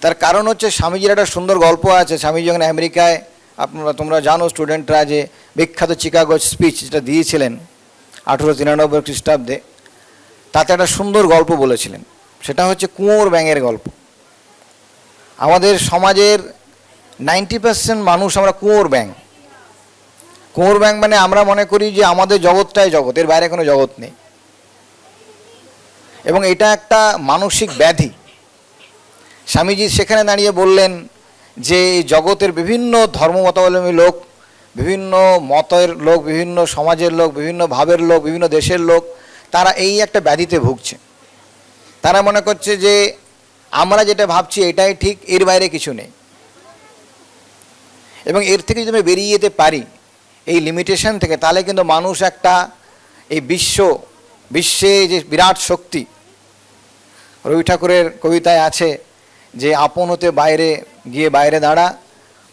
তার কারণ হচ্ছে স্বামীজির একটা সুন্দর গল্প আছে। স্বামীজি যখন আমেরিকায়, আপনারা, তোমরা জানো স্টুডেন্টরা যে বিখ্যাত চিকাগো স্পিচ যেটা দিয়েছিলেন আঠেরো তিরানব্বই খ্রিস্টাব্দে, তাতে একটা সুন্দর গল্প বলেছিলেন। সেটা হচ্ছে কুঁয়োর ব্যাঙের গল্প। আমাদের সমাজের নাইনটি পার্সেন্ট মানুষ আমরা কুঁয়োর ব্যাঙ। কুঁয়োর ব্যাঙ মানে আমরা মনে করি যে আমাদের জগৎটাই জগৎ, এর বাইরে কোনো জগৎ নেই। এবং এটা একটা মানসিক ব্যাধি। স্বামীজি সেখানে দাঁড়িয়ে বললেন যে জগতের বিভিন্ন ধর্মমতাবলম্বী লোক, বিভিন্ন মতের লোক, বিভিন্ন সমাজের লোক, বিভিন্ন ভাবের লোক, বিভিন্ন দেশের লোক, তারা এই একটা ব্যাধিতে ভুগছে। তারা মনে করছে যে আমরা যেটা ভাবছি এটাই ঠিক, এর বাইরে কিছু নেই। এবং এর থেকে যদি আমরা বেরিয়ে যেতে পারি, এই লিমিটেশন থেকে, তাহলে কিন্তু মানুষ একটা এই বিশ্ব, বিশ্বে যে বিরাট শক্তি, রবি ঠাকুরের কবিতায় আছে যে আপন হতে বাইরে গিয়ে বাইরে দাঁড়া,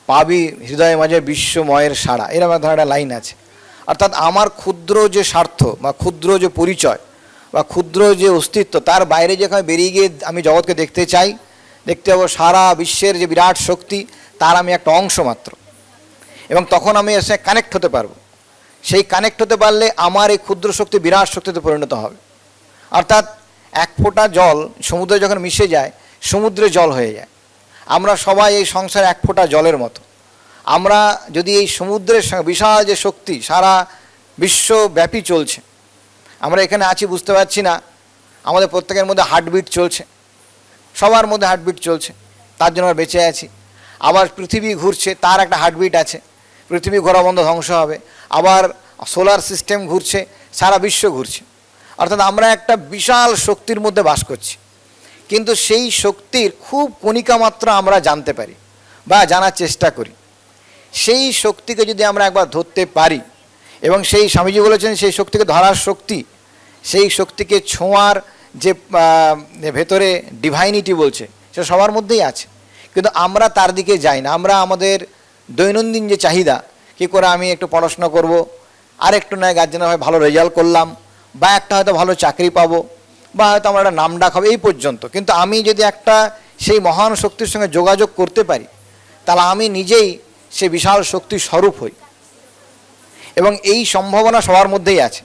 পাবি হৃদয়ে মাঝে বিশ্বময়ের সাড়া। এরকম এক ধরনের একটা লাইন আছে। অর্থাৎ আমার ক্ষুদ্র যে স্বার্থ বা ক্ষুদ্র যে পরিচয় বা ক্ষুদ্র যে অস্তিত্ব, তার বাইরে যেখানে বেরিয়ে গিয়ে আমি জগৎকে দেখতে চাই, দেখতে পাবো সারা বিশ্বের যে বিরাট শক্তি, তার আমি একটা অংশ মাত্র। এবং তখন আমি এর সঙ্গে কানেক্ট হতে পারব। সেই কানেক্ট হতে পারলে আমার এই ক্ষুদ্র শক্তি, বিরাট শক্তিতে পরিণত হবে। অর্থাৎ এক ফোঁটা জল সমুদ্রে যখন মিশে যায় সমুদ্রে জল হয়ে যায়। আমরা সবাই এই সংসারে এক ফোঁটা জলের মতো। আমরা যদি এই সমুদ্রের বিশাল যে শক্তি, সারা বিশ্বব্যাপী চলছে, আমরা এখানে আছি বুঝতে পারছি না, আমাদের প্রত্যেকের মধ্যে হার্টবিট চলছে, সবার মধ্যে হার্টবিট চলছে, তার জন্য আমরা বেঁচে আছি। আবার পৃথিবী ঘুরছে, তার একটা হার্টবিট আছে, পৃথিবী ঘোরা বন্ধ ধ্বংস হবে, আবার সোলার সিস্টেম ঘুরছে, সারা বিশ্ব ঘুরছে। অর্থাৎ আমরা একটা বিশাল শক্তির মধ্যে বাস করছি। কিন্তু সেই শক্তির খুব কণিকা মাত্র আমরা জানতে পারি বা জানার চেষ্টা করি। সেই শক্তিকে যদি আমরা একবার ধরতে পারি এবং সেই স্বামীজি বলেছেন সেই শক্তিকে ধরার শক্তি, সেই শক্তিকে ছোঁয়ার যে ভেতরে ডিভাইনিটি বলছে, সেটা সবার মধ্যেই আছে। কিন্তু আমরা তার দিকে যাই না। আমরা আমাদের দৈনন্দিন যে চাহিদা, কী করে আমি একটু পড়াশোনা করব আর একটু নয়, গার্জেনের হয় ভালো রেজাল্ট করলাম, বা একটা হয়তো ভালো চাকরি পাবো বা হয়তো আমার একটা নাম ডাক হবে, এই পর্যন্ত। কিন্তু আমি যদি একটা সেই মহান শক্তির সঙ্গে যোগাযোগ করতে পারি, তাহলে আমি নিজেই সে বিশাল শক্তির স্বরূপ হই। এবং এই সম্ভাবনা সবার মধ্যেই আছে।